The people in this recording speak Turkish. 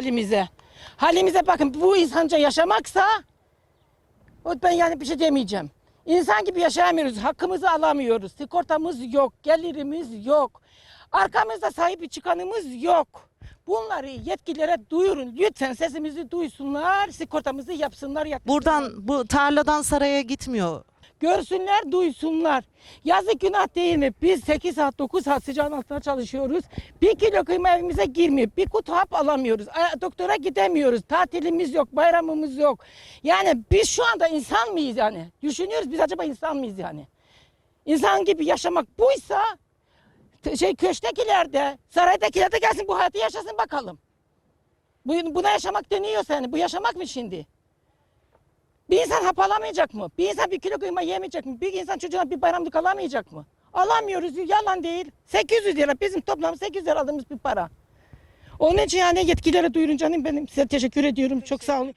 halimize. Halimize bakın bu insanca yaşamaksa ben yani bir şey demeyeceğim. İnsan gibi yaşayamıyoruz. Hakkımızı alamıyoruz. Sigortamız yok. Gelirimiz yok. Arkamızda sahip bir çıkanımız yok. Bunları yetkililere duyurun. Lütfen sesimizi duysunlar. Sigortamızı yapsınlar. yapsınlar. Buradan bu tarladan saraya gitmiyor. Görsünler, duysunlar. Yazık günah değil mi? Biz 8 saat, 9 saat sıcağın altında çalışıyoruz. Bir kilo kıyma evimize girmiyor. Bir kutu hap alamıyoruz. Doktora gidemiyoruz. Tatilimiz yok, bayramımız yok. Yani biz şu anda insan mıyız yani? Düşünüyoruz biz acaba insan mıyız yani? İnsan gibi yaşamak buysa şey köşktekilerde, saraydakiler de gelsin bu hayatı yaşasın bakalım. Bu, buna yaşamak deniyor yani. Bu yaşamak mı şimdi? Bir insan hap alamayacak mı? Bir insan bir kilo kıyma yemeyecek mi? Bir insan çocuğuna bir bayramlık alamayacak mı? Alamıyoruz. Yalan değil. 800 lira bizim toplam 800 lira aldığımız bir para. Onun için yani yetkililere duyurunca benim size teşekkür ediyorum. Çok sağ olun.